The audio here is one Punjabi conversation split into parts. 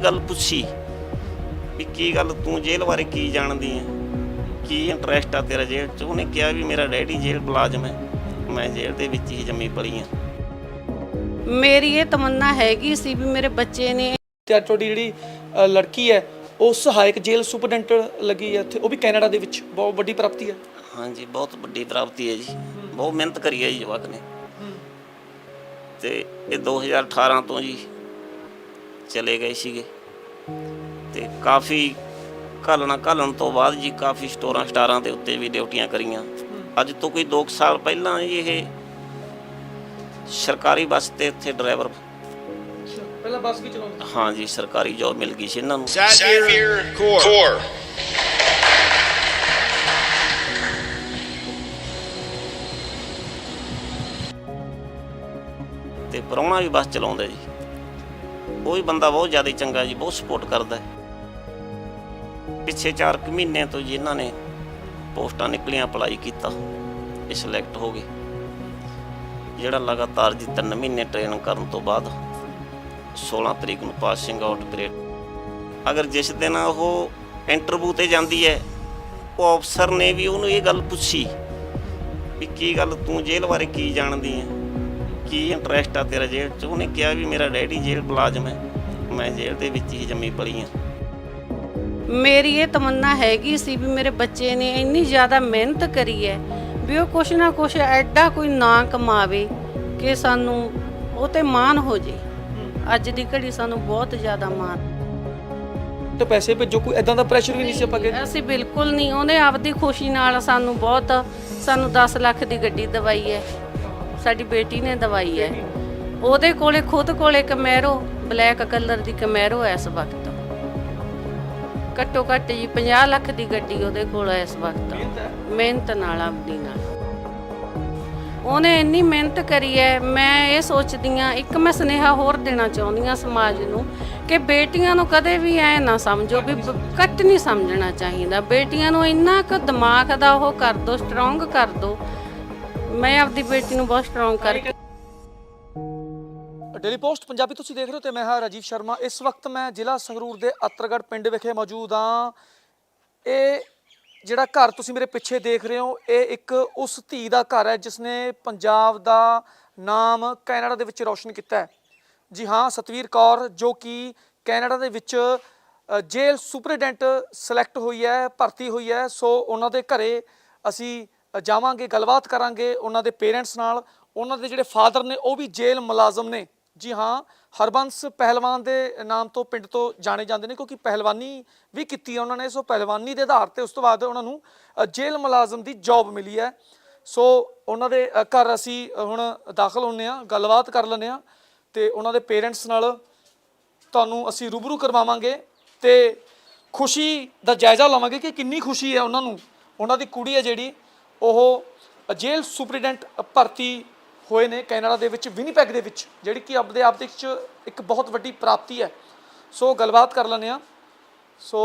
ਗੱਲ ਪੁੱਛੀ ਵੀ ਕੀ ਗੱਲ ਤੂੰ ਜੇਲ੍ਹ ਬਾਰੇ ਕੀ ਜਾਣਦੀ ਹੈ ਕੀ ਇੰਟਰਸਟ ਆ ਤੇਰਾ ਜੇਲ੍ਹ 'ਚ? ਉਹਨੇ ਕਿਹਾ ਵੀ ਮੇਰਾ ਡੈਡੀ ਜੇਲ੍ਹ ਮੁਲਾਜ਼ਮ ਹੈ ਮੈਂ ਜੇਲ੍ਹ ਦੇ ਵਿੱਚ ਹੀ ਜੰਮੀ ਪਲੀ ਹਾਂ ਮੇਰੀ ਇਹ ਤਮੰਨਾ ਹੈਗੀ ਸੀ ਵੀ ਮੇਰੇ ਬੱਚੇ ਨੇ ਤੇ ਅੱਜ ਤੁਹਾਡੀ ਜਿਹੜੀ ਅ, ਲੜਕੀ ਹੈ ਉਹ ਸਹਾਇਕ ਜੇਲ੍ਹ ਸੁਪਰਡੈਂਟ ਲੱਗੀ ਹੈ ਇੱਥੇ ਉਹ ਵੀ ਕੈਨੇਡਾ ਦੇ ਵਿੱਚ ਬਹੁਤ ਵੱਡੀ ਪ੍ਰਾਪਤੀ ਹੈ ਹਾਂਜੀ ਬਹੁਤ ਵੱਡੀ ਪ੍ਰਾਪਤੀ ਹੈ ਜੀ। ਬਹੁਤ ਮਿਹਨਤ ਕਰੀ ਹੈ ਜੀ ਜਵਾਕ ਨੇ। ਤੇ ਇਹ 2018 ਤੋਂ ਜੀ ਚਲੇ ਗਏ ਸੀਗੇ। ਤੇ ਕਾਫੀ ਘਾਲਣਾ ਘਾਲਣ ਤੋਂ ਬਾਅਦ ਜੀ ਕਾਫੀ ਸਟੋਰਾਂ ਸਟਾਰਾਂ ਦੇ ਉੱਤੇ ਵੀ ਡਿਊਟੀਆਂ ਕਰੀਆਂ। ਅੱਜ ਤੋਂ ਕੋਈ 2 ਸਾਲ ਪਹਿਲਾਂ ਜੀ ਇਹ ਸਰਕਾਰੀ ਬੱਸ ਤੇ ਇੱਥੇ ਡਰਾਈਵਰ ਪਹਿਲਾਂ ਬੱਸ ਵੀ ਚਲਾਉਂਦੇ ਹਾਂਜੀ ਸਰਕਾਰੀ ਜੌਬ ਮਿਲ ਗਈ ਸੀ ਇਹਨਾਂ ਨੂੰ. ਤੇ ਪ੍ਰਾਹੁਣਾ ਵੀ ਬੱਸ ਚਲਾਉਂਦਾ ਜੀ। ਉਹ ਵੀ ਬੰਦਾ ਬਹੁਤ ਜ਼ਿਆਦਾ ਚੰਗਾ ਜੀ, ਬਹੁਤ ਸਪੋਰਟ ਕਰਦਾ ਹੈ। ਪਿੱਛੇ 4 ਕੁ ਮਹੀਨੇ ਤੋਂ ਜੀ ਇਹਨਾਂ ਨੇ ਪੋਸਟਾਂ ਨਿਕਲੀਆਂ ਅਪਲਾਈ ਕੀਤਾ, ਇਹ ਸਿਲੈਕਟ ਹੋ ਗਏ। ਜਿਹੜਾ ਲਗਾਤਾਰ ਜੀ 3 ਮਹੀਨੇ ਟ੍ਰੇਨਿੰਗ ਕਰਨ ਤੋਂ ਬਾਅਦ 16 ਤਰੀਕ ਨੂੰ ਪਾਸਿੰਗ ਆਊਟ ਪਰੇਡ ਅਗਰ ਜਿਸ ਦਿਨ ਉਹ ਇੰਟਰਵਿਊ ਤੇ ਜਾਂਦੀ ਹੈ, ਉਹ ਅਫਸਰ ਨੇ ਵੀ ਉਹਨੂੰ ਇਹ ਗੱਲ ਪੁੱਛੀ ਵੀ ਕੀ ਗੱਲ ਤੂੰ ਜੇਲ੍ਹ ਬਾਰੇ ਕੀ ਜਾਣਦੀ ਹੈ? ਕੀ ਇੰਟਰਸਟ ਆ ਤੇਰਾ ਜੇਲ੍ਹ? 'ਚ ਉਹਨੇ ਕਿਹਾ ਵੀ ਮੇਰਾ ਡੈਡੀ ਜੇਲ੍ਹ ਮੁਲਾਜ਼ਮ ਹੈ। ਮੈਂ ਜੇਲ੍ਹ ਦੇ ਵਿੱਚ ਹੀ ਜੰਮੀ ਪਲੀ ਹਾਂ ਮੇਰੀ ਇਹ ਤਮੰਨਾ ਹੈਗੀ ਸੀ ਵੀ ਮੇਰੇ ਬੱਚੇ ਨੇ ਇੰਨੀ ਜ਼ਿਆਦਾ ਮਿਹਨਤ ਕਰੀ ਹੈ ਵੀ ਉਹ ਕੁਛ ਨਾ ਕੁਛ ਐਡਾ ਕੋਈ ਨਾਂ ਕਮਾਵੇ ਕਿ ਸਾਨੂੰ ਉਹ ਤੇ ਮਾਣ ਹੋ ਜੇ। ਅੱਜ ਦੀ ਘੜੀ ਸਾਨੂੰ ਬਹੁਤ ਜ਼ਿਆਦਾ ਮਾਣ। ਤੇ ਪੈਸੇ ਭੇਜੋ ਕੋਈ ਐਦਾਂ ਦਾ ਪ੍ਰੈਸ਼ਰ ਵੀ ਨਹੀਂ ਸੀ ਆਪਾਂ ਕਿ ਅਸੀਂ ਬਿਲਕੁਲ ਨਹੀਂ। ਉਹਨੇ ਆਪਦੀ ਖੁਸ਼ੀ ਨਾਲ ਸਾਨੂੰ ਬਹੁਤ ਸਾਨੂੰ 10 ਲੱਖ ਦੀ ਗੱਡੀ ਦਵਾਈ ਹੈ। ਸਾਡੀ ਬੇਟੀ ਨੇ ਦਵਾਈ ਹੈ। ਉਹਦੇ ਕੋਲੇ ਖੁਦ ਕੋਲੇ ਕਮੈਰੋ, ਬਲੈਕ ਕਲਰ ਦੀ ਕਮੈਰੋ ਹੈ ਇਸ ਵਕਤ। ਘੱਟੋ ਘੱਟ ਜੀ 50 ਲੱਖ ਦੀ ਗੱਡੀ ਉਹਦੇ ਕੋਲ ਹੈ ਇਸ ਵਕਤ। ਮਿਹਨਤ ਨਾਲ ਆਪਦੀ ਨਾਲ। ਉਹਨੇ ਇੰਨੀ ਮਿਹਨਤ ਕਰੀ ਹੈ, ਮੈਂ ਇਹ ਸੋਚਦੀ ਆ ਇੱਕ ਮੈਂ ਸੁਨੇਹਾ ਹੋਰ ਦੇਣਾ ਚਾਹੁੰਦੀ ਆ ਸਮਾਜ ਨੂੰ ਕਿ ਬੇਟੀਆਂ ਨੂੰ ਕਦੇ ਵੀ ਐ ਨਾ ਸਮਝੋ ਵੀ ਘੱਟ ਨਹੀਂ ਸਮਝਣਾ ਚਾਹੀਦਾ। ਬੇਟੀਆਂ ਨੂੰ ਇੰਨਾ ਕੁ ਦਿਮਾਗ ਦਾ ਉਹ ਕਰ ਦੋ ਸਟਰੋਂਗ ਕਰ ਦੋ ਮੈਂ ਆਪਦੀ ਬੇਟੀ ਨੂੰ ਬਹੁਤ ਸਟਰੋਂਗ ਕਰਕੇ ਡੇਲੀ ਪੋਸਟ ਪੰਜਾਬੀ ਤੁਸੀਂ ਦੇਖ ਰਹੇ ਹੋ ਤੇ ਮੈਂ ਹਾਂ ਰਾਜੀਵ ਸ਼ਰਮਾ। ਇਸ ਵਕਤ ਮੈਂ ਜ਼ਿਲ੍ਹਾ ਸੰਗਰੂਰ ਦੇ ਅਤਰਗੜ ਪਿੰਡ ਵਿਖੇ ਮੌਜੂਦ ਹਾਂ। ਇਹ ਜਿਹੜਾ ਘਰ ਤੁਸੀਂ ਮੇਰੇ ਪਿੱਛੇ ਦੇਖ ਰਹੇ ਹੋ, ਇਹ ਇੱਕ ਉਸ ਧੀ ਦਾ ਘਰ ਹੈ ਜਿਸ ਨੇ ਪੰਜਾਬ ਦਾ ਨਾਮ ਕੈਨੇਡਾ ਦੇ ਵਿੱਚ ਰੌਸ਼ਨ ਕੀਤਾ ਹੈ। ਜੀ ਹਾਂ, ਸਤਵੀਰ ਕੌਰ, ਜੋ ਕਿ ਕੈਨੇਡਾ ਦੇ ਵਿੱਚ ਜੇਲ੍ਹ ਸੁਪਰਡੈਂਟ ਸਿਲੈਕਟ ਹੋਈ ਹੈ, ਭਰਤੀ ਹੋਈ ਹੈ। ਸੋ ਉਹਨਾਂ ਦੇ ਘਰੇ ਅਸੀਂ ਜਾਵਾਂਗੇ, ਗੱਲਬਾਤ ਕਰਾਂਗੇ ਉਹਨਾਂ ਦੇ ਪੇਰੈਂਟਸ ਨਾਲ। ਉਹਨਾਂ ਦੇ ਜਿਹੜੇ ਫਾਦਰ ਨੇ, ਉਹ ਵੀ ਜੇਲ੍ਹ ਮੁਲਾਜ਼ਮ ਨੇ। ਜੀ ਹਾਂ, ਹਰਬੰਸ ਪਹਿਲਵਾਨ ਦੇ ਨਾਮ ਤੋਂ ਪਿੰਡ ਤੋਂ ਜਾਣੇ ਜਾਂਦੇ ਨੇ ਕਿਉਂਕਿ ਪਹਿਲਵਾਨੀ ਵੀ ਕੀਤੀ ਹੈ ਉਹਨਾਂ ਨੇ। ਸੋ ਪਹਿਲਵਾਨੀ ਦੇ ਆਧਾਰ ਤੇ ਉਸ ਤੋਂ ਬਾਅਦ ਉਹਨਾਂ ਨੂੰ ਜੇਲ੍ਹ ਮੁਲਾਜ਼ਮ ਦੀ ਜੌਬ ਮਿਲੀ ਹੈ। ਸੋ ਉਹਨਾਂ ਦੇ ਘਰ ਅਸੀਂ ਹੁਣ ਦਾਖਲ ਹੁੰਨੇ ਆ ਗੱਲਬਾਤ ਕਰ ਲੈਂਦੇ ਆ ਤੇ ਉਹਨਾਂ ਦੇ ਪੇਰੈਂਟਸ ਨਾਲ ਤੁਹਾਨੂੰ ਅਸੀਂ ਰੂਬਰੂ ਕਰਵਾਵਾਂਗੇ ਤੇ ਖੁਸ਼ੀ ਦਾ ਜਾਇਜ਼ਾ ਲਵਾਂਗੇ ਕਿ ਕਿੰਨੀ ਖੁਸ਼ੀ ਹੈ ਉਹਨਾਂ ਨੂੰ। ਉਹਨਾਂ ਦੀ ਕੁੜੀ ਹੈ ਜਿਹੜੀ ਉਹ ਜੇਲ੍ਹ ਸੁਪਰੀਡੈਂਟ ਭਰਤੀ ਹੋਏ ਨੇ ਕੈਨੇਡਾ ਦੇ ਵਿੱਚ ਵਿਨੀਪੈਗ ਦੇ ਵਿੱਚ ਜਿਹੜੀ ਕਿ ਆਪਦੇ ਆਪ ਦੇ ਵਿੱਚ ਇੱਕ ਬਹੁਤ ਵੱਡੀ ਪ੍ਰਾਪਤੀ ਹੈ। ਸੋ ਗੱਲਬਾਤ ਕਰ ਲੈਂਦੇ ਆ ਸੋ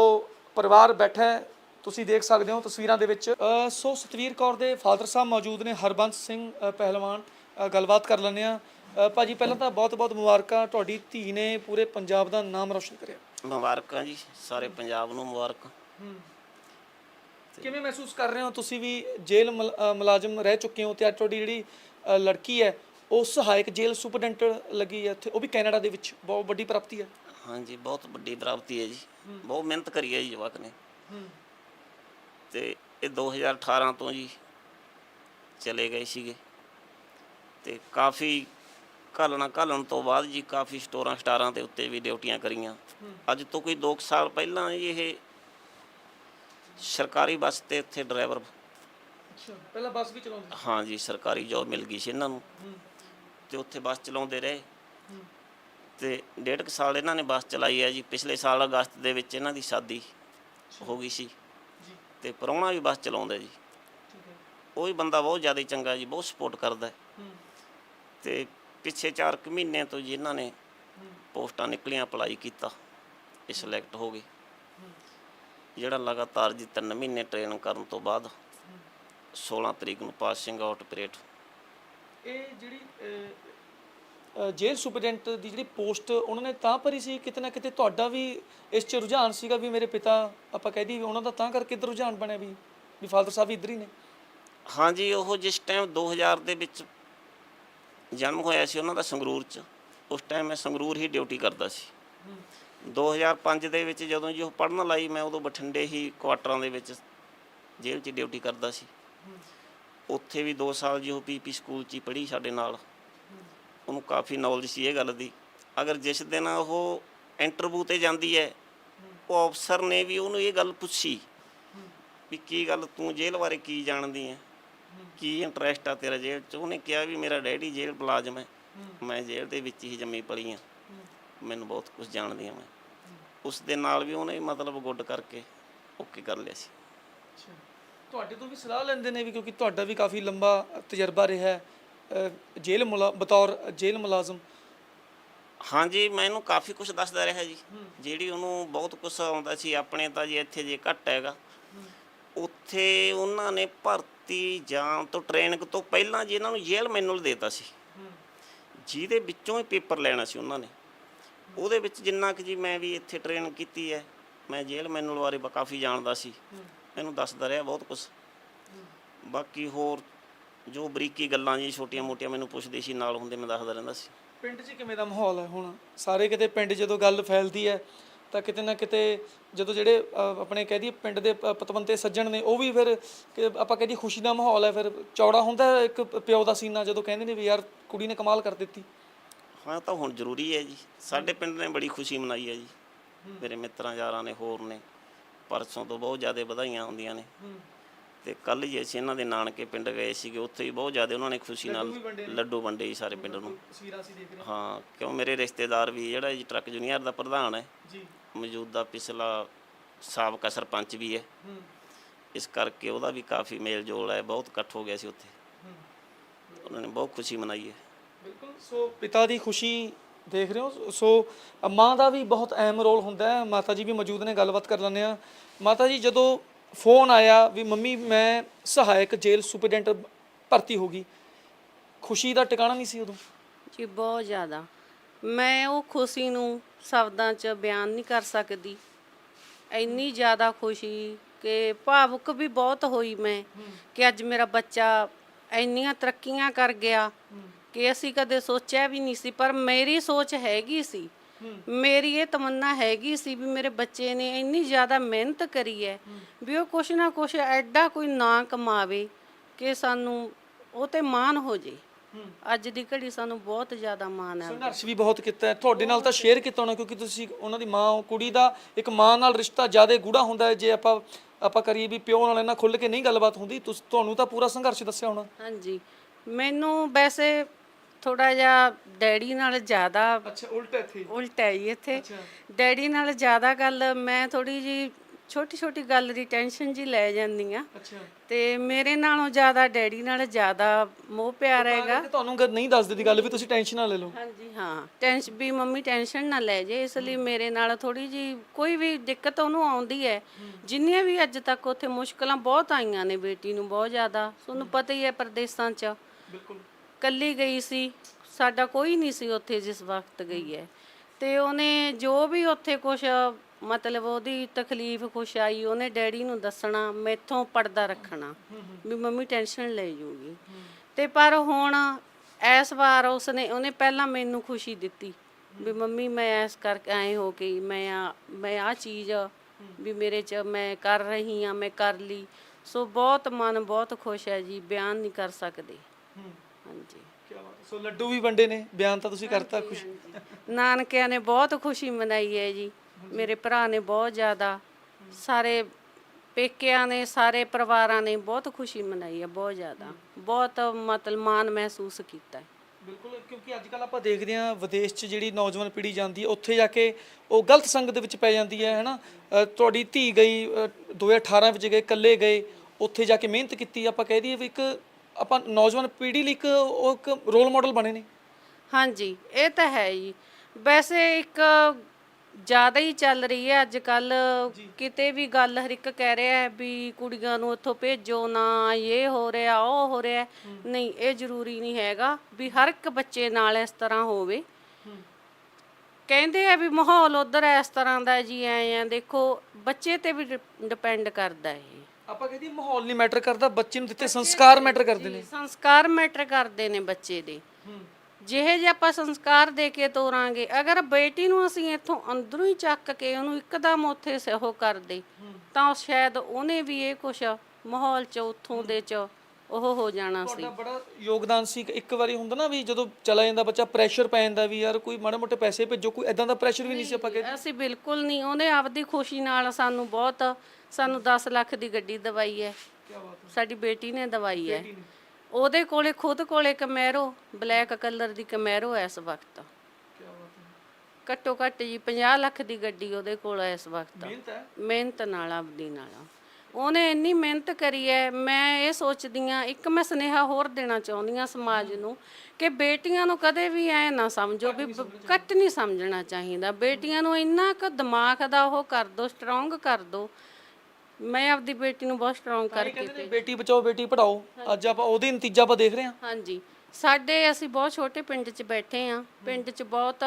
ਪਰਿਵਾਰ ਬੈਠਾ ਤੁਸੀਂ ਦੇਖ ਸਕਦੇ ਹੋ ਤਸਵੀਰਾਂ ਦੇ ਵਿੱਚ। ਸੋ ਸਤਵੀਰ ਕੌਰ ਦੇ ਫਾਦਰ ਸਾਹਿਬ ਮੌਜੂਦ ਨੇ ਹਰਬੰਸ ਸਿੰਘ ਪਹਿਲਵਾਨ। ਗੱਲਬਾਤ ਕਰ ਲੈਂਦੇ ਆ ਭਾਜੀ ਪਹਿਲਾਂ ਤਾਂ ਬਹੁਤ-ਬਹੁਤ ਮੁਬਾਰਕਾਂ। ਤੁਹਾਡੀ ਧੀ ਨੇ ਪੂਰੇ ਪੰਜਾਬ ਦਾ ਨਾਮ ਰੌਸ਼ਨ ਕਰਿਆ। ਮੁਬਾਰਕਾਂ ਜੀ ਸਾਰੇ ਪੰਜਾਬ ਨੂੰ ਮੁਬਾਰਕਾਂ। ਕਿਵੇਂ ਮਹਿਸੂਸ ਕਰ ਰਹੇ ਹੋ? ਤੁਸੀਂ ਵੀ ਜੇਲ੍ਹ ਮੁਲਾਜ਼ਮ ਰਹਿ ਚੁੱਕੇ ਹੋ ਤੇ ਅੱਜ ਤੁਹਾਡੀ ਜਿਹੜੀ ਲੜਕੀ ਹੈ ਉਹ ਸਹਾਇਕ ਜੇਲ੍ਹ ਸੁਪਰਡੈਂਟ ਲੱਗੀ ਹੈ ਇੱਥੇ ਉਹ ਵੀ ਕੈਨੇਡਾ ਦੇ ਵਿੱਚ ਬਹੁਤ ਵੱਡੀ ਪ੍ਰਾਪਤੀ ਹੈ। ਹਾਂਜੀ ਬਹੁਤ ਵੱਡੀ ਪ੍ਰਾਪਤੀ ਹੈ ਜੀ। ਬਹੁਤ ਮਿਹਨਤ ਕਰੀ ਹੈ ਜੀ ਜਵਾਕ ਨੇ। ਤੇ ਇਹ 2018 ਤੋਂ ਜੀ ਚਲੇ ਗਏ ਸੀਗੇ। ਤੇ ਕਾਫੀ ਘਾਲਣਾ ਘਾਲਣ ਤੋਂ ਬਾਅਦ ਜੀ ਕਾਫੀ ਸਟੋਰਾਂ ਸਟਾਰਾਂ ਦੇ ਉੱਤੇ ਵੀ ਡਿਊਟੀਆਂ ਕਰੀਆਂ। ਅੱਜ ਤੋਂ ਕੋਈ 2 ਸਾਲ ਪਹਿਲਾਂ ਇਹ ਸਰਕਾਰੀ ਬੱਸ ਤੇ ਇੱਥੇ ਡਰਾਈਵਰ ਅੱਛਾ ਪਹਿਲਾਂ ਬੱਸ ਵੀ ਚਲਾਉਂਦੇ ਹਾਂਜੀ ਸਰਕਾਰੀ ਜੌਬ ਮਿਲ ਗਈ ਸੀ ਇਹਨਾਂ ਨੂੰ। ਤੇ ਉੱਥੇ ਬੱਸ ਚਲਾਉਂਦੇ ਰਹੇ। ਤੇ ਡੇਢ ਕੁ ਸਾਲ ਇਹਨਾਂ ਨੇ ਬੱਸ ਚਲਾਈ ਹੈ ਜੀ। ਪਿਛਲੇ ਸਾਲ ਅਗਸਤ ਦੇ ਵਿੱਚ ਇਹਨਾਂ ਦੀ ਸ਼ਾਦੀ ਹੋ ਗਈ ਸੀ। ਜੀ। ਤੇ ਪ੍ਰਾਹੁਣਾ ਵੀ ਬੱਸ ਚਲਾਉਂਦਾ ਜੀ। ਹੈ ਉਹ ਵੀ ਬੰਦਾ ਬਹੁਤ ਜ਼ਿਆਦਾ ਚੰਗਾ ਜੀ ਬਹੁਤ ਸਪੋਰਟ ਕਰਦਾ। ਹੈ। ਹੂੰ ਤੇ ਪਿੱਛੇ 4 ਕੁ ਮਹੀਨੇ ਤੋਂ ਜੀ ਇਹਨਾਂ ਨੇ ਪੋਸਟਾਂ ਨਿਕਲੀਆਂ ਅਪਲਾਈ ਕੀਤਾ। ਇਹ ਸਿਲੈਕਟ ਹੋ ਗਏ। ਜਿਹੜਾ ਲਗਾਤਾਰ ਜੀ 3 ਮਹੀਨੇ ਟ੍ਰੇਨਿੰਗ ਕਰਨ ਤੋਂ ਬਾਅਦ 16 ਤਰੀਕ ਨੂੰ ਪਾਸਿੰਗ ਆਊਟ ਪਰੇਡ ਇਹ ਜਿਹੜੀ ਅ, ਅ, ਜੇਲ੍ਹ ਸੁਪਰਡੈਂਟ ਦੀ ਜਿਹੜੀ ਪੋਸਟ ਉਹਨਾਂ ਨੇ ਤਾਂ ਭਰੀ ਸੀ ਕਿਤੇ ਨਾ ਕਿਤੇ ਤੁਹਾਡਾ ਵੀ ਇਸ 'ਚ ਰੁਝਾਨ ਸੀਗਾ ਵੀ ਮੇਰੇ ਪਿਤਾ ਆਪਾਂ ਕਹਿ ਦਈਏ ਵੀ ਉਹਨਾਂ ਦਾ ਤਾਂ ਕਰਕੇ ਇੱਧਰ ਰੁਝਾਨ ਬਣਿਆ ਵੀ ਵੀ ਫਾਦਰ ਸਾਹਿਬ ਵੀ ਇੱਧਰ ਹੀ ਨੇ। ਹਾਂਜੀ ਉਹ ਜਿਸ ਟਾਈਮ 2000 ਦੇ ਵਿੱਚ ਜਨਮ ਹੋਇਆ ਸੀ ਉਹਨਾਂ ਦਾ ਸੰਗਰੂਰ ਚ ਉਸ ਟਾਈਮ ਮੈਂ ਸੰਗਰੂਰ ਹੀ ਡਿਊਟੀ ਕਰਦਾ ਸੀ। 2005 ਦੇ ਵਿੱਚ ਜਦੋਂ ਜੀ ਉਹ ਪੜਨ ਲਈ, ਮੈਂ ਉਦੋਂ ਬਠਿੰਡੇ ਹੀ ਕੁਆਟਰਾਂ ਦੇ ਵਿੱਚ ਜੇਲ੍ਹ 'ਚ ਡਿਊਟੀ ਕਰਦਾ ਸੀ। ਉੱਥੇ ਵੀ 2 ਸਾਲ ਜੀ ਉਹ ਪੀਪੀ ਸਕੂਲ 'ਚ ਹੀ ਪੜ੍ਹੀ ਸਾਡੇ ਨਾਲ। ਉਹਨੂੰ ਕਾਫੀ ਨੌਲੇਜ ਸੀ ਇਹ ਗੱਲ ਦੀ। ਅਗਰ ਜਿਸ ਦਿਨ ਉਹ ਇੰਟਰਵਿਊ ਤੇ ਜਾਂਦੀ ਹੈ, ਉਹ ਅਫਸਰ ਨੇ ਵੀ ਉਹਨੂੰ ਇਹ ਗੱਲ ਪੁੱਛੀ ਵੀ ਕੀ ਗੱਲ ਤੂੰ ਜੇਲ੍ਹ ਬਾਰੇ ਕੀ ਜਾਣਦੀ ਹੈ? ਕੀ ਇੰਟਰਸਟ ਆ ਤੇਰਾ ਜੇਲ੍ਹ 'ਚ? ਉਹਨੇ ਕਿਹਾ ਵੀ ਮੇਰਾ ਡੈਡੀ ਜੇਲ੍ਹ ਮੁਲਾਜ਼ਮ ਹੈ। ਮੈਂ ਜੇਲ੍ਹ ਦੇ ਵਿੱਚ ਹੀ ਜੰਮੀ ਪਲੀ ਹਾਂ। ਮੈਨੂੰ ਬਹੁਤ ਕੁਝ ਜਾਣਦੀ ਹਾਂ ਮੈਂ। ਉਸ ਦੇ ਨਾਲ ਵੀ ਉਹਨੇ ਮਤਲਬ ਗੁੱਡ ਕਰਕੇ ਓਕੇ ਕਰ ਲਿਆ ਸੀ। ਤੁਹਾਡੇ ਤੋਂ ਵੀ ਸਲਾਹ ਲੈਂਦੇ ਨੇ ਵੀ ਕਿਉਂਕਿ ਤੁਹਾਡਾ ਵੀ ਕਾਫੀ ਲੰਬਾ ਤਜਰਬਾ ਰਿਹਾ ਹੈ ਅ, ਜੇਲ੍ਹ ਮੁਲਾ ਬਤੌਰ ਜੇਲ੍ਹ ਮੁਲਾਜ਼ਮ। ਹਾਂਜੀ ਮੈਨੂੰ ਕਾਫੀ ਕੁਝ ਦੱਸਦਾ ਰਿਹਾ ਜੀ। ਜਿਹੜੀ ਉਹਨੂੰ ਬਹੁਤ ਕੁਝ ਆਉਂਦਾ ਸੀ ਆਪਣੇ ਤਾਂ ਜੀ ਇੱਥੇ ਜੇ ਘੱਟ ਹੈਗਾ। ਉੱਥੇ ਉਹਨਾਂ ਨੇ ਭਰਤੀ ਜਾਣ ਤੋਂ ਟ੍ਰੇਨਿੰਗ ਤੋਂ ਪਹਿਲਾਂ ਜੀ ਇਹਨਾਂ ਨੂੰ ਜੇਲ੍ਹ ਮੈਨੂਅਲ ਦੇਤਾ ਸੀ। ਜਿਹਦੇ ਵਿੱਚੋਂ ਹੀ ਪੇਪਰ ਲੈਣਾ ਸੀ ਉਹਨਾਂ ਨੇ। ਉਹਦੇ ਵਿੱਚ ਜਿੰਨਾ ਕਿ ਜੀ ਮੈਂ ਵੀ ਇੱਥੇ ਟ੍ਰੇਨ ਕੀਤੀ ਹੈ, ਮੈਂ ਜੇਲ੍ਹ ਮੈਨੂੰ ਬਾਰੇ ਕਾਫੀ ਜਾਣਦਾ ਸੀ। ਮੈਨੂੰ ਦੱਸਦਾ ਰਿਹਾ ਬਹੁਤ ਕੁਝ ਬਾਕੀ ਹੋਰ ਜੋ ਬਰੀਕੀ ਗੱਲਾਂ ਜੀ, ਛੋਟੀਆਂ ਮੋਟੀਆਂ ਮੈਨੂੰ ਪੁੱਛਦੇ ਸੀ, ਨਾਲ ਹੁੰਦੇ ਮੈਂ ਦੱਸਦਾ ਰਹਿੰਦਾ ਸੀ। ਪਿੰਡ 'ਚ ਕਿਵੇਂ ਦਾ ਮਾਹੌਲ ਹੈ ਹੁਣ? ਸਾਰੇ ਕਿਤੇ ਪਿੰਡ ਜਦੋਂ ਗੱਲ ਫੈਲਦੀ ਹੈ, ਤਾਂ ਕਿਤੇ ਨਾ ਕਿਤੇ ਜਦੋਂ ਜਿਹੜੇ ਆਪਣੇ ਕਹਿ ਦਈਏ ਪਿੰਡ ਦੇ ਪਤਵੰਤੇ ਸੱਜਣ ਨੇ, ਉਹ ਵੀ ਫਿਰ ਆਪਾਂ ਕਹਿ ਦਈਏ ਖੁਸ਼ੀ ਦਾ ਮਾਹੌਲ ਹੈ, ਫਿਰ ਚੌੜਾ ਹੁੰਦਾ ਇੱਕ ਪਿਓ ਦਾ ਸੀਨਾ ਜਦੋਂ ਕਹਿੰਦੇ ਨੇ ਵੀ ਯਾਰ ਕੁੜੀ ਨੇ ਕਮਾਲ ਕਰ ਦਿੱਤੀ। ਹਾਂ ਤਾਂ ਹੁਣ ਜ਼ਰੂਰੀ ਹੈ ਜੀ। ਸਾਡੇ ਪਿੰਡ ਨੇ ਬੜੀ ਖੁਸ਼ੀ ਮਨਾਈ ਹੈ ਜੀ। ਮੇਰੇ ਮਿੱਤਰਾਂ ਯਾਰਾਂ ਨੇ ਹੋਰ ਨੇ। ਪਰਸੋਂ ਤੋਂ ਬਹੁਤ ਜ਼ਿਆਦਾ ਵਧਾਈਆਂ ਹੁੰਦੀਆਂ ਨੇ। ਤੇ ਕੱਲ ਜੀ ਅਸੀਂ ਇਹਨਾਂ ਦੇ ਨਾਨਕੇ ਪਿੰਡ ਗਏ ਸੀਗੇ। ਉੱਥੇ ਵੀ ਬਹੁਤ ਜ਼ਿਆਦਾ ਉਹਨਾਂ ਨੇ ਖੁਸ਼ੀ ਨਾਲ ਲੱਡੂ ਵੰਡੇ ਜੀ ਸਾਰੇ ਪਿੰਡ ਨੂੰ। ਤਸਵੀਰਾਂ ਸੀ ਦੇਖ ਰਹੇ ਹਾਂ। ਕਿਉਂ ਮੇਰੇ ਰਿਸ਼ਤੇਦਾਰ ਵੀ ਜਿਹੜਾ ਜੀ ਟਰੱਕ ਜੂਨੀਅਰ ਦਾ ਪ੍ਰਧਾਨ ਹੈ। ਜੀ। ਮੌਜੂਦਾ ਪਿਛਲਾ ਸਾਬਕਾ ਸਰਪੰਚ ਵੀ ਹੈ। ਹੂੰ। ਇਸ ਕਰਕੇ ਉਹਦਾ ਵੀ ਕਾਫੀ ਮੇਲ ਜੋਲ ਹੈ। ਬਹੁਤ ਇਕੱਠ ਹੋ ਗਿਆ ਸੀ ਉੱਥੇ। ਉਹਨਾਂ ਨੇ ਬਹੁਤ ਖੁਸ਼ੀ ਮਨਾਈ ਹੈ। ਬਿਲਕੁਲ ਸੋ ਪਿਤਾ ਦੀ ਖੁਸ਼ੀ ਦੇਖ ਰਹੇ ਹੋ ਸੋ ਮਾਂ ਦਾ ਵੀ ਬਹੁਤ ਅਹਿਮ ਰੋਲ ਹੁੰਦਾ ਹੈ ਮਾਤਾ ਜੀ ਵੀ ਮੌਜੂਦ ਨੇ ਗੱਲਬਾਤ ਕਰ ਲੈਂਦੇ ਆ ਮਾਤਾ ਜੀ ਜਦੋਂ ਫੋਨ ਆਇਆ ਵੀ ਮੰਮੀ ਮੈਂ ਸਹਾਇਕ ਜੇਲ੍ਹ ਸੁਪਰਡੈਂਟ ਭਰਤੀ ਹੋ ਗਈ ਖੁਸ਼ੀ ਦਾ ਟਿਕਾਣਾ ਨਹੀਂ ਸੀ ਉਦੋਂ? ਜੀ ਬਹੁਤ ਜ਼ਿਆਦਾ। ਮੈਂ ਉਹ ਖੁਸ਼ੀ ਨੂੰ ਸ਼ਬਦਾਂ 'ਚ ਬਿਆਨ ਨਹੀਂ ਕਰ ਸਕਦੀ। ਇੰਨੀ ਜ਼ਿਆਦਾ ਖੁਸ਼ੀ ਕਿ ਭਾਵੁਕ ਵੀ ਬਹੁਤ ਹੋਈ ਮੈਂ ਕਿ ਅੱਜ ਮੇਰਾ ਬੱਚਾ ਇੰਨੀਆਂ ਤਰੱਕੀਆਂ ਕਰ ਗਿਆ। ਕਿ ਅਸੀਂ ਕਦੇ ਸੋਚਿਆ ਵੀ ਨਹੀਂ ਸੀ ਪਰ ਮੇਰੀ ਸੋਚ ਹੈਗੀ ਸੀ। ਮੇਰੀ ਇਹ ਤਮੰਨਾ ਹੈਗੀ ਸੀ ਵੀ ਮੇਰੇ ਬੱਚੇ ਨੇ ਇੰਨੀ ਜ਼ਿਆਦਾ ਮਿਹਨਤ ਕਰੀ ਹੈ ਵੀ ਉਹ ਕੁਛ ਨਾ ਕੁਛ ਐਡਾ ਕੋਈ ਨਾਂ ਕਮਾਵੇ ਕਿ ਸਾਨੂੰ ਉਹ ਤੇ ਮਾਣ ਹੋ ਜੇ। ਅੱਜ ਦੀ ਘੜੀ ਸਾਨੂੰ ਬਹੁਤ ਜ਼ਿਆਦਾ ਮਾਣ ਹੈ। ਸੰਘਰਸ਼ ਵੀ ਬਹੁਤ ਕੀਤਾ ਹੈ। ਤੁਹਾਡੇ ਨਾਲ ਤਾਂ ਸ਼ੇਅਰ ਕੀਤਾ ਹੋਣਾ ਕਿਉਂਕਿ ਤੁਸੀਂ ਉਹਨਾਂ ਦੀ ਮਾਂ ਕੁੜੀ ਦਾ ਇੱਕ ਮਾਂ ਨਾਲ ਰਿਸ਼ਤਾ ਜ਼ਿਆਦਾ ਗੂੜਾ ਹੁੰਦਾ ਹੈ। ਜੇ ਆਪਾਂ ਆਪਾਂ ਕਰੀਏ ਵੀ ਪਿਓ ਨਾਲ ਇਹਨਾਂ ਖੁੱਲ ਕੇ ਨਹੀਂ ਗੱਲਬਾਤ ਹੁੰਦੀ ਤੁਸ ਤੁਹਾਨੂੰ ਤਾਂ ਪੂਰਾ ਸੰਘਰਸ਼ ਦੱਸਿਆ ਹੋਣਾ। ਹਾਂਜੀ। ਮੈਨੂੰ ਵੈਸੇ ਥੋੜਾ ਜਿਹਾ ਡੈਡੀ ਨਾਲ ਜ਼ਿਆਦਾ ਅੱਛਾ ਉਲਟਾ ਇੱਥੇ। ਉਲਟ ਹੈ ਜੀ ਇੱਥੇ। ਡੈਡੀ ਨਾਲ ਜ਼ਿਆਦਾ ਗੱਲ ਮੈਂ ਥੋੜੀ ਜੀ ਛੋਟੀ ਛੋਟੀ ਗੱਲ ਦੀ ਟੈਨਸ਼ਨ ਜੀ ਲੈ ਜਾਂਦੀ ਆ ਅੱਛਾ। ਤੇ ਮੇਰੇ ਨਾਲੋਂ ਜ਼ਿਆਦਾ ਡੈਡੀ ਨਾਲ ਜ਼ਿਆਦਾ ਮੋਹ ਪਿਆਰ ਹੈਗਾ। ਤੁਹਾਨੂੰ ਗੱਲ ਨਹੀਂ ਦੱਸ ਦਿੱਤੀ ਗੱਲ ਵੀ ਤੁਸੀਂ ਟੈਨਸ਼ਨ ਨਾ ਲੈ ਲਓ। ਹਾਂਜੀ ਹਾਂ। ਟੈਨਸ਼ਨ ਵੀ ਮੰਮੀ ਟੈਨਸ਼ਨ ਨਾ ਲੈ ਜੇ ਇਸ ਲਈ ਮੇਰੇ ਨਾਲ ਥੋੜੀ ਜੀ ਕੋਈ ਵੀ ਦਿੱਕਤ ਉਹਨੂੰ ਆਉਂਦੀ ਹੈ। ਜਿੰਨੀਆਂ ਵੀ ਅੱਜ ਤੱਕ ਉੱਥੇ ਮੁਸ਼ਕਲਾਂ ਬਹੁਤ ਆਈਆਂ ਨੇ ਬੇਟੀ ਨੂੰ ਬਹੁਤ ਜ਼ਿਆਦਾ। ਤੁਹਾਨੂੰ ਪਤਾ ਹੀ ਹੈ ਪ੍ਰਦੇਸਾਂ 'ਚ। ਬਿਲਕੁਲ। ਕੱਲੀ ਗਈ ਸੀ, ਸਾਡਾ ਕੋਈ ਨਹੀਂ ਸੀ ਉੱਥੇ ਜਿਸ ਵਕਤ ਗਈ ਹੈ। ਤੇ ਉਹਨੇ ਜੋ ਵੀ ਉੱਥੇ ਕੁਛ, ਮਤਲਬ ਉਹਦੀ ਤਕਲੀਫ ਖੁਸ਼ ਆਈ, ਉਹਨੇ ਡੈਡੀ ਨੂੰ ਦੱਸਣਾ, ਮੈਥੋਂ ਪਰਦਾ ਰੱਖਣਾ, ਵੀ ਮੰਮੀ ਟੈਨਸ਼ਨ ਲੈ ਜੂਗੀ। ਤੇ ਪਰ ਹੁਣ ਇਸ ਵਾਰ ਉਸਨੇ, ਉਹਨੇ ਪਹਿਲਾਂ ਮੈਨੂੰ ਖੁਸ਼ੀ ਦਿੱਤੀ, ਵੀ ਮੰਮੀ ਮੈਂ ਇਸ ਕਰਕੇ ਆਏ ਹੋ ਕੇ, ਮੈਂ ਆ ਮੈਂ ਆ ਚੀਜ਼ ਵੀ ਮੇਰੇ ਚ ਮੈਂ ਕਰ ਰਹੀ ਆ ਮੈਂ ਕਰ ਲਈ। ਸੋ ਬਹੁਤ ਮਨ ਬਹੁਤ ਖੁਸ਼ ਹੈ ਜੀ, ਬਿਆਨ ਨਹੀਂ ਕਰ ਸਕਦੇ। ਹਾਂਜੀ। ਕੀ ਬਾਤ ਹੈ। ਸੋ ਲੱਡੂ ਵੀ ਵੰਡੇ ਨੇ ਬਿਆਨ ਤਾਂ ਤੁਸੀਂ ਕਰਤਾ ਖੁਸ਼। ਨਾਨਕਿਆਂ ਨੇ ਬਹੁਤ ਖੁਸ਼ੀ ਮਨਾਈ ਹੈ ਜੀ। ਮੇਰੇ ਭਰਾ ਨੇ ਬਹੁਤ ਜ਼ਿਆਦਾ। ਸਾਰੇ ਪੇਕਿਆਂ ਨੇ ਸਾਰੇ ਪਰਿਵਾਰਾਂ ਨੇ ਬਹੁਤ ਖੁਸ਼ੀ ਮਨਾਈ ਹੈ ਬਹੁਤ ਜ਼ਿਆਦਾ। ਬਹੁਤ ਮਤਲਬ ਮਾਣ ਮਹਿਸੂਸ ਕੀਤਾ ਹੈ। ਬਿਲਕੁਲ ਕਿਉਂਕਿ ਅੱਜ ਕੱਲ ਆਪਾਂ ਦੇਖਦੇ ਹਾਂ ਵਿਦੇਸ਼ 'ਚ ਜਿਹੜੀ ਨੌਜਵਾਨ ਪੀੜ੍ਹੀ ਜਾਂਦੀ ਹੈ ਉੱਥੇ ਜਾ ਕੇ ਉਹ ਗਲਤ ਸੰਗਤ ਦੇ ਵਿੱਚ ਪੈ ਜਾਂਦੀ ਹੈ ਹੈਨਾ? ਅ, ਤੁਹਾਡੀ ਧੀ ਗਈ ਅ, 2018 ਵਿੱਚ ਗਏ ਇਕੱਲੇ ਗਏ ਉੱਥੇ ਜਾ ਕੇ ਮਿਹਨਤ ਕੀਤੀ ਆਪਾਂ ਕਹਿ ਦਈਏ ਵੀ ਇੱਕ ਆਪਾਂ ਨੌਜਵਾਨ ਪੀੜ੍ਹੀ ਲਈ ਇੱਕ ਉਹ ਇੱਕ ਰੋਲ ਮਾਡਲ ਬਣੇ ਨੇ। ਹਾਂਜੀ ਇਹ ਤਾਂ ਹੈ ਜੀ। ਵੈਸੇ ਇੱਕ ਜ਼ਿਆਦਾ ਹੀ ਚੱਲ ਰਹੀ ਹੈ ਅੱਜ ਕੱਲ ਕਿਤੇ ਵੀ ਗੱਲ ਹਰ ਇੱਕ ਕਹਿ ਰਿਹਾ ਹੈ ਵੀ ਕੁੜੀਆਂ ਨੂੰ ਇੱਥੋਂ ਭੇਜੋ ਨਾ ਇਹ ਹੋ ਰਿਹਾ ਉਹ ਹੋ ਰਿਹਾ ਨਹੀਂ ਇਹ ਜ਼ਰੂਰੀ ਨਹੀਂ ਹੈਗਾ ਵੀ ਹਰ ਇੱਕ ਬੱਚੇ ਨਾਲ ਇਸ ਤਰ੍ਹਾਂ ਹੋਵੇ। ਕਹਿੰਦੇ ਆ ਵੀ ਮਾਹੌਲ ਉਧਰ ਇਸ ਤਰ੍ਹਾਂ ਦਾ ਜੀ ਐ ਆ ਦੇਖੋ ਬੱਚੇ ਤੇ ਵੀ ਡਿਪੈਂਡ ਕਰਦਾ ਇਹ। ਆਪਾਂ ਕਹਿੰਦੇ ਮਾਹੌਲ ਨਹੀਂ ਮੈਟਰ ਕਰਦਾ ਬੱਚੇ ਨੂੰ ਦਿੱਤੇ ਸੰਸਕਾਰ ਮੈਟਰ ਕਰਦੇ ਨੇ। ਸੰਸਕਾਰ ਮੈਟਰ ਕਰਦੇ ਨੇ ਬੱਚੇ ਦੇ। ਜਿਹੇ ਜੇ ਆਪਾਂ ਸੰਸਕਾਰ ਦੇ ਕੇ ਤੋਰਾਂਗੇ ਅਗਰ ਬੇਟੀ ਨੂੰ ਅਸੀਂ ਇੱਥੋਂ ਅੰਦਰੋਂ ਹੀ ਚੱਕ ਕੇ ਉਹਨੂੰ ਇੱਕਦਮ ਉੱਥੇ ਸ- ਉਹ ਕਰਦੇ ਤਾਂ ਸ਼ਾਇਦ ਉਹਨੇ ਵੀ ਇਹ ਕੁਛ ਮਾਹੌਲ ਚ ਉੱਥੋਂ ਦੇ ਚ ਉਹ ਹੋ ਜਾਣਾ ਸੀ। ਤੁਹਾਡਾ ਬੜਾ ਯੋਗਦਾਨ ਸੀ ਇੱਕ ਵਾਰੀ ਹੁੰਦਾ ਨਾ ਵੀ ਜਦੋਂ ਚਲਾ ਜਾਂਦਾ ਬੱਚਾ ਪ੍ਰੈਸ਼ਰ ਪੈ ਜਾਂਦਾ ਵੀ ਯਾਰ ਕੋਈ ਮਾੜੇ ਮੋਟੇ ਪੈਸੇ ਭੇਜੋ ਕੋਈ ਐਦਾਂ ਦਾ ਪ੍ਰੈਸ਼ਰ ਵੀ ਨਹੀਂ ਸੀ ਆਪਾਂ ਕਹਿੰਦੇ ਅਸੀਂ ਬਿਲਕੁਲ ਨਹੀਂ। ਉਹਨੇ ਆਪਦੀ ਖੁਸ਼ੀ ਨਾਲ ਸਾਨੂੰ ਬਹੁਤ ਸਾਨੂੰ 10 ਲੱਖ ਦੀ ਗੱਡੀ ਦਵਾਈ ਹੈ। ਸਾਡੀ ਬੇਟੀ ਨੇ ਦਵਾਈ ਹੈ। ਉਹਦੇ ਕੋਲੇ ਖੁਦ ਕੋਲੇ ਕਮੈਰੋ ਬਲੈਕ ਕਲਰ ਦੀ ਕਮੈਰੋ ਹੈ ਇਸ ਵਕਤ। ਘੱਟੋ ਘੱਟ ਜੀ 50 ਲੱਖ ਦੀ ਗੱਡੀ ਉਹਦੇ ਕੋਲ ਹੈ ਇਸ ਵਕਤ। ਮਿਹਨਤ ਹੈ। ਮਿਹਨਤ ਨਾਲ ਆਪਦੀ ਨਾਲ। ਉਹਨੇ ਇੰਨੀ ਮਿਹਨਤ ਕਰੀ ਹੈ ਮੈਂ ਇਹ ਸੋਚਦੀ ਆ ਇੱਕ ਮੈਂ ਸੁਨੇਹਾ ਹੋਰ ਦੇਣਾ ਚਾਹੁੰਦੀ ਆ ਸਮਾਜ ਨੂੰ ਕਿ ਬੇਟੀਆਂ ਨੂੰ ਕਦੇ ਵੀ ਐ ਨਾ ਸਮਝੋ ਵੀ ਘੱਟ ਨਹੀਂ ਸਮਝਣਾ ਚਾਹੀਦਾ। ਬੇਟੀਆਂ ਨੂੰ ਇੰਨਾ ਕੁ ਦਿਮਾਗ ਦਾ ਉਹ ਕਰ ਦੋ ਸਟਰੋਂਗ ਕਰ ਦੋ। ਮੈਂ ਆਪਦੀ ਬੇਟੀ ਨੂੰ ਬਹੁਤ ਸਟਰੋਂਗ ਕਰਕੇ ਨੇ ਬੇਟੀ ਬਚਾਓ ਬੇਟੀ ਪੜਾਓ ਅੱਜ ਆਪਾਂ ਉਹਦੇ ਨਤੀਜਾ ਆਪਾਂ ਦੇਖ ਰਹੇ ਹਾਂ ਹਾਂਜੀ। ਸਾਡੇ ਅਸੀਂ ਬਹੁਤ ਛੋਟੇ ਪਿੰਡ 'ਚ ਬੈਠੇ ਆ। ਪਿੰਡ 'ਚ ਬਹੁਤ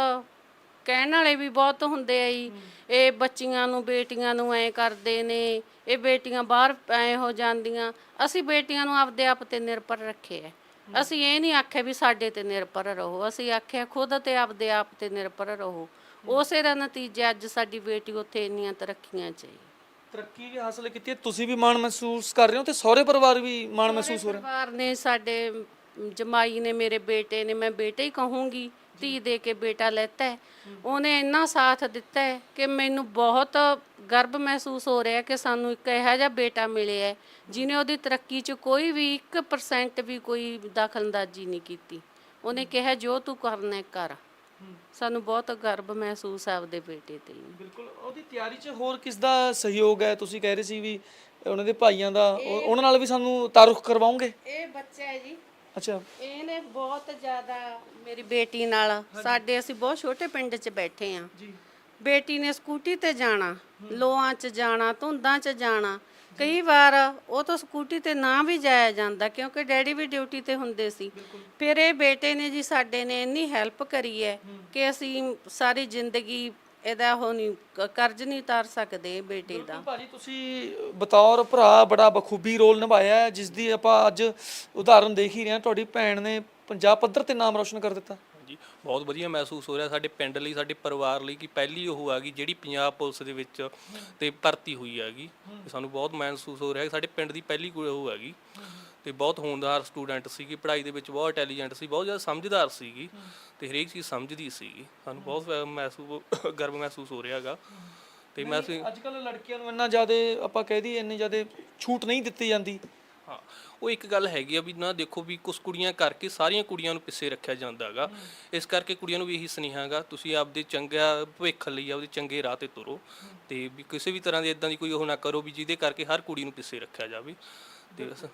ਕਹਿਣ ਵਾਲੇ ਵੀ ਬਹੁਤ ਹੁੰਦੇ ਆ ਜੀ। ਇਹ ਬੱਚੀਆਂ ਨੂੰ ਬੇਟੀਆਂ ਨੂੰ ਐ ਕਰਦੇ ਨੇ ਇਹ ਬੇਟੀਆਂ ਬਾਹਰ ਐ ਹੋ ਜਾਂਦੀਆਂ। ਅਸੀਂ ਬੇਟੀਆਂ ਨੂੰ ਆਪਦੇ ਆਪ ਤੇ ਨਿਰਭਰ ਰੱਖੇ ਐ ਅਸੀਂ ਇਹ ਨਹੀਂ ਆਖਿਆ ਵੀ ਸਾਡੇ ਤੇ ਨਿਰਭਰ ਰਹੋ। ਅਸੀਂ ਆਖਿਆ ਖੁਦ ਤੇ ਆਪਦੇ ਆਪ ਤੇ ਨਿਰਭਰ ਰਹੋ। ਉਸੇ ਦਾ ਨਤੀਜਾ ਅੱਜ ਸਾਡੀ ਬੇਟੀ ਉੱਥੇ ਇੰਨੀਆਂ ਤਰੱਕੀਆਂ 'ਚ ਹੈ ਤਰੱਕੀ ਵੀ ਹਾਸਲ ਕੀਤੀ ਹੈ। ਤੁਸੀਂ ਵੀ ਮਾਣ ਮਹਿਸੂਸ ਕਰ ਰਹੇ ਹੋ ਤੇ ਸਹੁਰੇ ਪਰਿਵਾਰ ਵੀ ਮਾਣ ਮਹਿਸੂਸ ਹੋ ਰਿਹਾ? ਪਰਿਵਾਰ ਨੇ ਸਾਡੇ ਜਮਾਈ ਨੇ ਮੇਰੇ ਬੇਟੇ ਨੇ ਮੈਂ ਬੇਟੇ ਹੀ ਕਹੂੰਗੀ। ਧੀ ਦੇ ਕੇ ਬੇਟਾ ਲੈਤਾ ਹੈ। ਉਹਨੇ ਇੰਨਾ ਸਾਥ ਦਿੱਤਾ ਹੈ ਕਿ ਮੈਨੂੰ ਬਹੁਤ ਗਰਵ ਮਹਿਸੂਸ ਹੋ ਰਿਹਾ ਕਿ ਸਾਨੂੰ ਇੱਕ ਇਹੋ ਜਿਹਾ ਬੇਟਾ ਮਿਲਿਆ ਹੈ ਜਿਨੇ ਉਹਦੀ ਤਰੱਕੀ 'ਚ ਕੋਈ ਵੀ 1% ਵੀ ਕੋਈ ਦਖਲਅੰਦਾਜ਼ੀ ਨਹੀਂ ਕੀਤੀ। ਉਹਨੇ ਕਿਹਾ ਜੋ ਤੂੰ ਕਰਨਾ ਹੈ ਕਰ। ਸਾਨੂੰ ਬਹੁਤ ਗਰਵ ਮਹਿਸੂਸ ਹੈ ਆਪਦੇ ਬੇਟੇ ਤੇ ਬਿਲਕੁਲ ਉਹਦੀ ਤਿਆਰੀ 'ਚ ਹੋਰ ਕਿਸ ਦਾ ਸਹਿਯੋਗ ਹੈ? ਤੁਸੀਂ ਕਹਿ ਰਹੇ ਸੀ ਵੀ ਉਹਨਾਂ ਦੇ ਭਾਈਆਂ ਦਾ ਉਹ- ਉਹਨਾਂ ਨਾਲ ਵੀ ਸਾਨੂੰ ਤਾਰੁਖ ਕਰਵਾਉਂਗੇ ਇਹ ਬੱਚਾ ਹੈ ਜੀ। ਅੱਛਾ। ਇਹਨੇ ਬਹੁਤ ਜ਼ਿਆਦਾ ਮੇਰੀ ਬੇਟੀ ਨਾਲ ਸਾਡੇ ਅਸੀਂ ਬਹੁਤ ਛੋਟੇ ਪਿੰਡ 'ਚ ਬੈਠੇ ਆ। ਜੀ। ਬੇਟੀ ਨੇ ਸਕੂਟੀ ਤੇ ਜਾਣਾ ਲੋਆਂ 'ਚ ਜਾਣਾ ਧੁੰਦਾਂ 'ਚ ਜਾਣਾ। ਕਈ ਵਾਰ ਉਹ ਤਾਂ ਸਕੂਟੀ ਤੇ ਨਾ ਵੀ ਜਾਇਆ ਜਾਂਦਾ ਕਿਉਂਕਿ ਡੈਡੀ ਵੀ ਡਿਊਟੀ ਤੇ ਹੁੰਦੇ ਸੀ। ਫਿਰ ਇਹ ਬੇਟੇ ਨੇ ਜੀ ਸਾਡੇ ਨੇ ਇੰਨੀ ਹੈਲਪ ਕਰੀ ਹੈ। ਕਿ ਅਸੀਂ ਸਾਰੀ ਜ਼ਿੰਦਗੀ ਇਹਦਾ ਉਹ ਨਹੀਂ ਕ- ਕਰਜ਼ ਨਹੀਂ ਉਤਾਰ ਸਕਦੇ ਬੇਟੇ ਦਾ। ਭਾਜੀ ਤੁਸੀਂ ਬਤੌਰ ਭਰਾ ਬੜਾ ਬਖੂਬੀ ਰੋਲ ਨਿਭਾਇਆ ਹੈ ਜਿਸ ਦੀ ਆਪਾਂ ਅੱਜ ਉਦਾਹਰਨ ਦੇਖ ਹੀ ਰਹੇ ਹਾਂ। ਤੁਹਾਡੀ ਭੈਣ ਨੇ ਪੰਜਾਬ ਪੱਧਰ ਤੇ ਨਾਮ ਰੋਸ਼ਨ ਕਰ ਦਿੱਤਾ। ਜੀ ਬਹੁਤ ਵਧੀਆ ਮਹਿਸੂਸ ਹੋ ਰਿਹਾ ਸਾਡੇ ਪਿੰਡ ਲਈ ਸਾਡੇ ਪਰਿਵਾਰ ਲਈ ਕਿ ਪਹਿਲੀ ਉਹ ਆ ਗਈ ਜਿਹੜੀ ਪੰਜਾਬ ਪੁਲਿਸ ਦੇ ਵਿੱਚ ਤੇ ਭਰਤੀ ਹੋਈ ਹੈਗੀ ਸਾਨੂੰ ਬਹੁਤ ਮਹਿਸੂਸ ਹੋ ਰਿਹਾ ਕਿ ਸਾਡੇ ਪਿੰਡ ਦੀ ਪਹਿਲੀ ਕੁੜੀ ਉਹ ਹੈਗੀ ਤੇ ਬਹੁਤ ਹੋਣਹਾਰ ਸਟੂਡੈਂਟ ਸੀਗੀ ਪੜ੍ਹਾਈ ਦੇ ਵਿੱਚ ਬਹੁਤ ਇੰਟੈਲੀਜੈਂਟ ਸੀ ਬਹੁਤ ਜ਼ਿਆਦਾ ਸਮਝਦਾਰ ਸੀਗੀ ਤੇ ਹਰੇਕ ਚੀਜ਼ ਸਮਝਦੀ ਸੀਗੀ। ਸਾਨੂੰ ਬਹੁਤ ਮਹਿਸੂਸ ਗਰਵ ਮਹਿਸੂਸ ਹੋ ਰਿਹਾ ਹੈਗਾ ਤੇ ਮੈਂ ਅਸੀਂ ਅੱਜ ਕੱਲ ਲੜਕੀਆਂ ਨੂੰ ਇੰਨਾ ਜ਼ਿਆਦਾ ਆਪਾਂ ਕਹਿ ਦਈਏ ਇੰਨੀ ਜ਼ਿਆਦਾ ਛੂਟ ਨਹੀਂ ਦਿੱਤੀ ਜਾਂਦੀ। ਹਾਂ ਉਹ ਇੱਕ ਗੱਲ ਹੈਗੀ ਆ ਵੀ ਨਾ ਦੇਖੋ ਵੀ ਕੁਝ ਕੁੜੀਆਂ ਕਰਕੇ ਸਾਰੀਆਂ ਕੁੜੀਆਂ ਨੂੰ ਪਿੱਛੇ ਰੱਖਿਆ ਜਾਂਦਾ ਹੈਗਾ ਇਸ ਕਰਕੇ ਕੁੜੀਆਂ ਨੂੰ ਵੀ ਇਹੀ ਸੁਨੇਹਾ ਹੈਗਾ ਤੁਸੀਂ ਆਪਦੇ ਚੰਗਾ ਭਵਿੱਖ ਲਈ ਆਪਦੇ ਚੰਗੇ ਰਾਹ ਤੇ ਤੁਰੋ ਤੇ ਵੀ ਕਿਸੇ ਵੀ ਤਰ੍ਹਾਂ ਦੀ ਇਦਾਂ ਦੀ ਕੋਈ ਉਹ ਨਾ ਕਰੋ ਵੀ ਜਿਹਦੇ ਕਰਕੇ ਹਰ ਕੁੜੀ ਨੂੰ ਪਿੱਛੇ ਰੱਖਿਆ ਜਾਵੇ। ਤੇ ਬਸ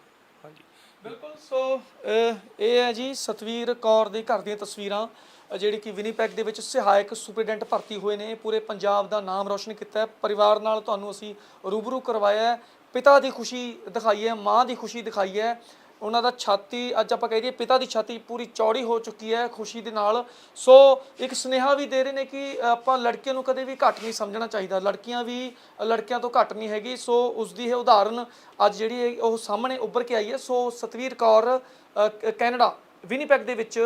ਹਾਂਜੀ। ਬਿਲਕੁਲ ਸੋ ਅਹ, ਇਹ ਹੈ ਜੀ ਸਤਵੀਰ ਕੌਰ ਦੇ ਘਰ ਦੀਆਂ ਤਸਵੀਰਾਂ ਅਹ, ਜਿਹੜੀ ਕਿ ਵਿਨੀਪੈਗ ਦੇ ਵਿੱਚ ਸਹਾਇਕ ਸੁਪਰਡੈਂਟ ਭਰਤੀ ਹੋਏ ਨੇ। ਪੂਰੇ ਪੰਜਾਬ ਦਾ ਨਾਮ ਰੌਸ਼ਨ ਕੀਤਾ ਹੈ। ਪਰਿਵਾਰ ਨਾਲ ਤੁਹਾਨੂੰ ਅਸੀਂ ਰੂਬਰੂ ਕਰਵਾਇਆ ਹੈ। ਪਿਤਾ ਦੀ ਖੁਸ਼ੀ ਦਿਖਾਈ ਹੈ ਮਾਂ ਦੀ ਖੁਸ਼ੀ ਦਿਖਾਈ ਹੈ। ਉਹਨਾਂ ਦਾ ਛਾਤੀ, ਅੱਜ ਆਪਾਂ ਕਹਿ ਦਈਏ ਪਿਤਾ ਦੀ ਛਾਤੀ ਪੂਰੀ ਚੌੜੀ ਹੋ ਚੁੱਕੀ ਹੈ ਖੁਸ਼ੀ ਦੇ ਨਾਲ। ਸੋ ਇੱਕ ਸੁਨੇਹਾ ਵੀ ਦੇ ਰਹੇ ਨੇ ਕਿ ਆਪਾਂ ਲੜਕੇ ਨੂੰ ਕਦੇ ਵੀ ਘੱਟ ਨਹੀਂ ਸਮਝਣਾ ਚਾਹੀਦਾ। ਲੜਕੀਆਂ ਵੀ, ਲੜਕਿਆਂ ਤੋਂ ਘੱਟ ਨਹੀਂ ਹੈਗੀ। ਸੋ ਉਸ ਦੀ ਇਹ ਉਦਾਹਰਨ ਅੱਜ ਜਿਹੜੀ ਹੈ ਉਹ ਸਾਹਮਣੇ ਉੱਭਰ ਕੇ ਆਈ ਹੈ। ਸੋ ਸਤਵੀਰ ਕੌਰ ਕੈਨੇਡਾ, ਵਿਨੀਪੈਗ ਦੇ ਵਿੱਚ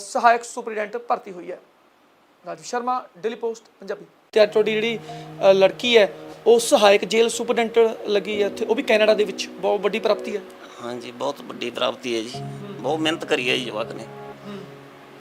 ਸਹਾਇਕ ਸੁਪਰਡੈਂਟ ਭਰਤੀ ਹੋਈ ਹੈ। Raju Sharma, daily post, Punjabi. ਤੇ ਤੁਹਾਡੀ ਜਿਹੜੀ ਲੜਕੀ ਹੈ, ਉਹ ਸਹਾਇਕ ਜੇਲ੍ਹ ਸੁਪਰਡੈਂਟ ਲੱਗੀ ਹੈ। ਇੱਥੇ ਉਹ ਵੀ ਕੈਨੇਡਾ ਦੇ ਵਿੱਚ, ਬਹੁਤ ਵੱਡੀ ਪ੍ਰਾਪਤੀ ਹੈ। ਹਾਂਜੀ ਬਹੁਤ ਵੱਡੀ ਪ੍ਰਾਪਤੀ ਹੈ ਜੀ। ਬਹੁਤ ਮਿਹਨਤ ਕਰੀ ਹੈ ਜੀ ਜਵਾਕ ਨੇ।